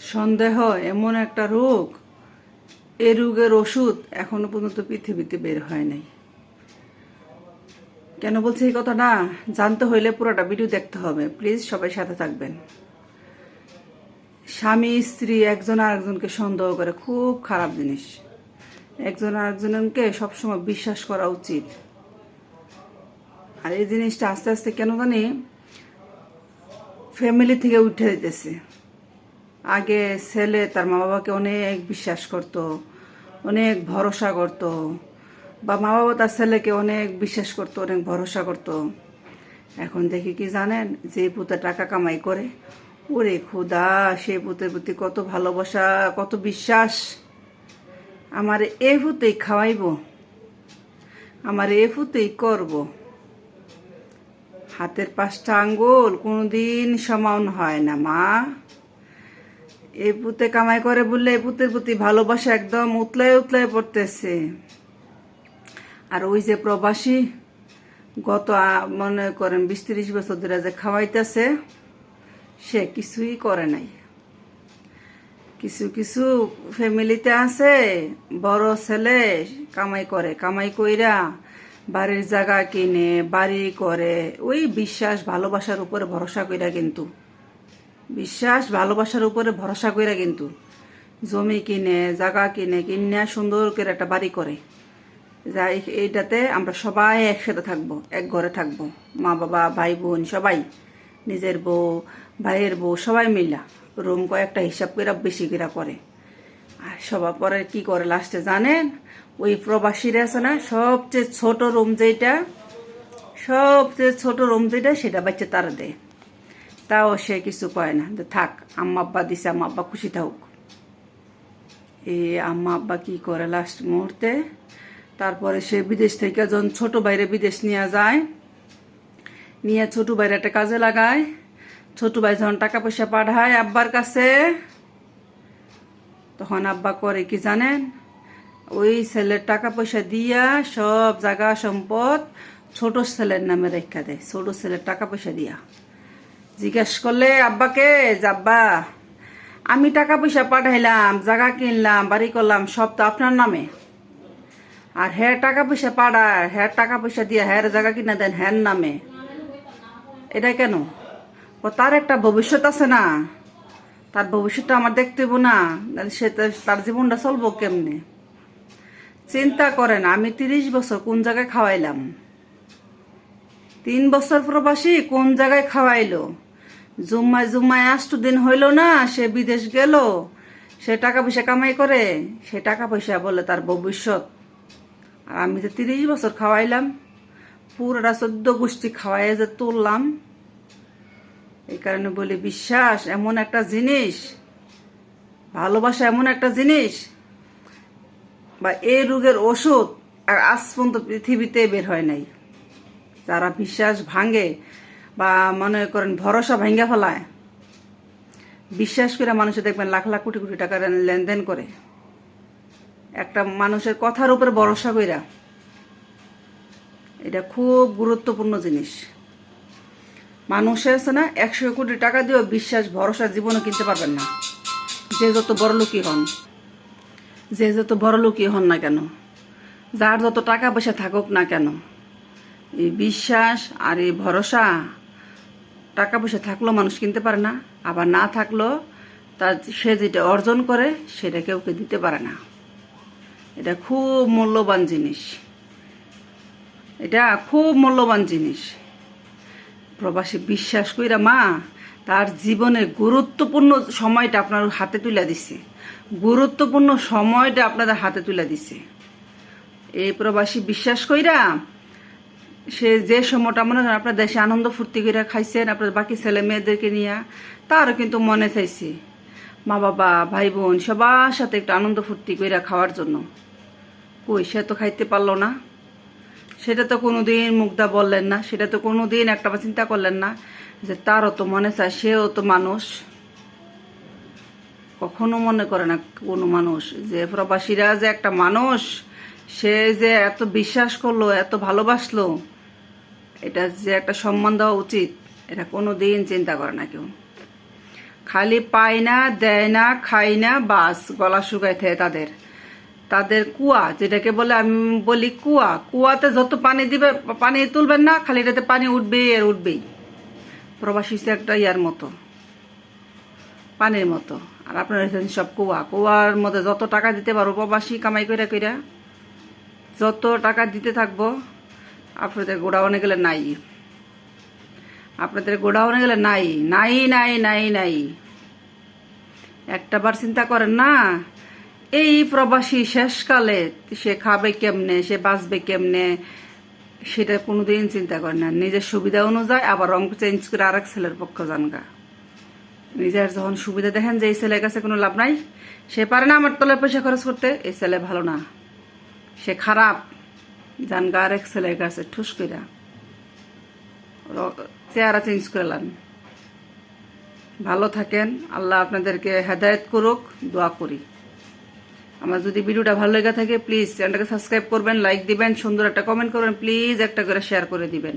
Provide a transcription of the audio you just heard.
সন্দেহ, এমন একটা রোগ। এ রোগের ওষুধ এখনও পর্যন্ত পৃথিবীতে বের হয় নাই। কেন বলছি এই কথাটা জানতে হইলে পুরোটা ভিডিও দেখতে হবে। প্লিজ সবাই সাথে থাকবেন। স্বামী, স্ত্রী, একজন আরেকজনকে সন্দেহ করে, খুব খারাপ জিনিস। একজন আরেকজনকে সবসময় বিশ্বাস করা উচিত। আর এই জিনিসটা আস্তে আস্তে কেন জানি ফ্যামিলি থেকে উঠে যেতেছে। আগে ছেলে তার মা বাবাকে অনেক বিশ্বাস করত, অনেক ভরসা করত। বা মা বাবা তার ছেলেকে অনেক বিশ্বাস করত, অনেক ভরসা করত। এখন দেখি কি জানেন, যে পুতে টাকা কামাই করে, ওরে খুদা, সে পুতের প্রতি কত ভালোবাসা, কত বিশ্বাস। আমার এ ফুতেই খাওয়াইব, আমার এ ফুতেই করব। হাতের পাঁচটা আঙ্গুল কোনোদিন সমান হয় না, মা। এই পুতে কামাই করে বললে এই পুতের প্রতি ভালোবাসা একদম উতলায় উতলায় পড়তেছে। আর ওই যে প্রবাসী গত মনে করেন বিশ তিরিশ বছর ধরে যে খাওয়াইতেছে, সে কিছুই করে নাই। কিছু কিছু ফ্যামিলিতে আছে, বড় ছেলে কামাই করে, কামাই কইরা বাড়ির জায়গা কিনে, বাড়ি করে, ওই বিশ্বাস, ভালোবাসার উপরে ভরসা কইরা কিন্তু বিশ্বাস, ভালোবাসার উপরে ভরসা কইরা কিন্তু জমি কিনে, জায়গা কিনে কিনে সুন্দর করে একটা বাড়ি করে। যা এইটাতে আমরা সবাই একসাথে থাকব, এক ঘরে থাকব। মা বাবা, ভাই বোন সবাই, নিজের বউ, ভাইয়ের বউ সবাই মিলা রুম কয়েকটা হিসাব করে বেশি করে করে আর সবার পরে কি করে লাস্টে জানেন? ওই প্রবাসীরা আছে না, সবচেয়ে ছোট রুম যেটা সবচেয়ে ছোট রুম যেটা সেটা বাচ্চা তারা দেয়। তাও সে কিছু কয় না। যে থাক, আম্মা আব্বা দিছে, আম্মা আব্বা খুশি থাকুক। এ আম্মা আব্বা কি করে লাস্ট মুহূর্তে? তারপরে সে বিদেশ থেকে যখন ছোট বাইরে বিদেশ নিয়ে যায়, নিয়ে ছোট বাইরে একটা কাজে লাগায়। ছোট ভাই যখন টাকা পয়সা পাঠায় আব্বার কাছে, তখন আব্বা করে কি জানেন? ওই ছেলের টাকা পয়সা দিয়া সব জায়গা সম্পদ ছোট ছেলের নামে রেখা দেয়, ছোট ছেলের টাকা পয়সা দিয়া। জিজ্ঞেস করলে আব্বাকে যাব্বা আমি টাকা পয়সা পাঠাইলাম, জায়গা কিনলাম, বাড়ি করলাম, সব তো আপনার নামে। আর হ্যাঁ টাকা পয়সা পাঠায় হ্যাঁ টাকা পয়সা দিয়ে হ্যাঁ জায়গা কিনা দেন হ্যার নামে। এটা কেন? ও, তার একটা ভবিষ্যৎ আছে না। তার ভবিষ্যৎটা আমার দেখতে না সে তার জীবনটা চলবো কেমনে? চিন্তা করেন, আমি তিরিশ বছর কোন জায়গায় খাওয়াইলাম? তিন বছর প্রবাসী কোন জায়গায় খাওয়াইলো? জুম্মায় জুম্মায় আষ্ট দিন হইল না, সে বিদেশ গেল, সে টাকা পয়সা কামাই করে, সে টাকা পয়সা বলে তার ভবিষ্যৎ। আর আমি তো তিরিশ বছর খাওয়াইলাম, পুরোটা চোদ্দ গোষ্ঠী খাওয়াই যে তুললাম, এই কারণে বলি বিশ্বাস, এমন একটা জিনিস, ভালোবাসা এমন একটা জিনিস, বা এই রোগের ওষুধ আর আজ পর্যন্ত পৃথিবীতে বের হয় নাই। যারা বিশ্বাস ভাঙে বা মনে করেন ভরসা ভাঙ্গা ফেলায়। বিশ্বাস করে মানুষে দেখবেন লাখ লাখ কোটি কোটি টাকার লেনদেন করে। একটা মানুষের কথার উপরে ভরসা কইরা। এটা খুব গুরুত্বপূর্ণ জিনিস। মানুষের আছে না, একশো কোটি টাকা দিয়েও বিশ্বাস, ভরসা জীবনে কিনতে পারবেন না। যে যত বড় লোকই হন, যে যত বড় লোকই হন না কেন, যার যত টাকা পয়সা থাকুক না কেন, এই বিশ্বাস আর এই ভরসা টাকা পয়সা থাকলেও মানুষ কিনতে পারে না, আবার না থাকলেও তার সে যেটা অর্জন করে সেটা কেউকে দিতে পারে না। এটা খুব মূল্যবান জিনিস। এটা খুব মূল্যবান জিনিস। প্রবাসী বিশ্বাস কইরা মা, তার জীবনের গুরুত্বপূর্ণ সময়টা আপনার হাতে তুলে দিছে। গুরুত্বপূর্ণ সময়টা আপনাদের হাতে তুলে দিছে। এই প্রবাসী বিশ্বাস কইরা সে যে সময়টা মনে করেন আপনার দেশে আনন্দ ফুর্তি করে খাইছেন, আপনার বাকি ছেলে মেয়েদেরকে নিয়ে, তারও কিন্তু মনে চাইছে। মা বাবা, ভাই বোন, সবার সাথে একটু আনন্দ ফুর্তি করে খাওয়ার জন্য। কই, সে তো খাইতে পারল না। সেটা তো কোনো দিন মুগ্ধা বললেন না, সেটা তো কোনো দিন একটা চিন্তা করলেন না যে তারও তো মনে চায়, সেও তো মানুষ। কখনো মনে করে না কোনো মানুষ যে প্রবাসীরা যে একটা মানুষ, সে যে এত বিশ্বাস করল, এত ভালোবাসলো। এটা যে একটা সম্মান দেওয়া উচিত, এটা কোনো দিন চিন্তা করে না কেউ। খালি পায় না, দেয় না, খায় না, বাস, গলা শুকায় থাকে তাদের। তাদের কুয়া, যেটাকে বলে, আমি বলি কুয়া। কুয়াতে যত পানি দিবে, পানি তুলবেন না, খালি এটাতে পানি উঠবেই আর উঠবেই। প্রবাসী একটা ইয়ার মতো, পানির মতো। আর আপনার হচ্ছেন সব কুয়া। কুয়ার মধ্যে যত টাকা দিতে পারব, প্রবাসী কামাই করে কইরা, যত টাকা দিতে থাকব আপনাদের গোডাউনে গেলে নাই। আপনাদের গোডাউনে গেলে নাই। নাই নাই নাই নাই। একটা বার চিন্তা করেন না, এই প্রবাসী শেষকালে সে খাবে কেমনে, সে বাঁচবে কেমনে, সেটা কোনোদিন চিন্তা করে না। নিজের সুবিধা অনুযায়ী আবার রং চেঞ্জ করে আরেক ছেলের পক্ষ জানগা। নিজের যখন সুবিধা দেখেন যে এই ছেলের কাছে কোনো লাভ নাই, সে পারে না আমার তলে পয়সা খরচ করতে, এই ছেলে ভালো না। সে খারাপ। জানগা এক সেলাই গাছে ঠুস কইরা। র- চেহারা চেঞ্জ করলাম ভালো থাকেন, আল্লাহ আপনাদেরকে হেদায়ত করুক, দোয়া করি। আমার যদি ভিডিওটা ভালো লেগে থাকে প্লিজ চ্যানেলটাকে সাবস্ক্রাইব করবেন লাইক দিবেন, সুন্দর একটা কমেন্ট করবেন প্লিজ একটা করে শেয়ার করে দিবেন।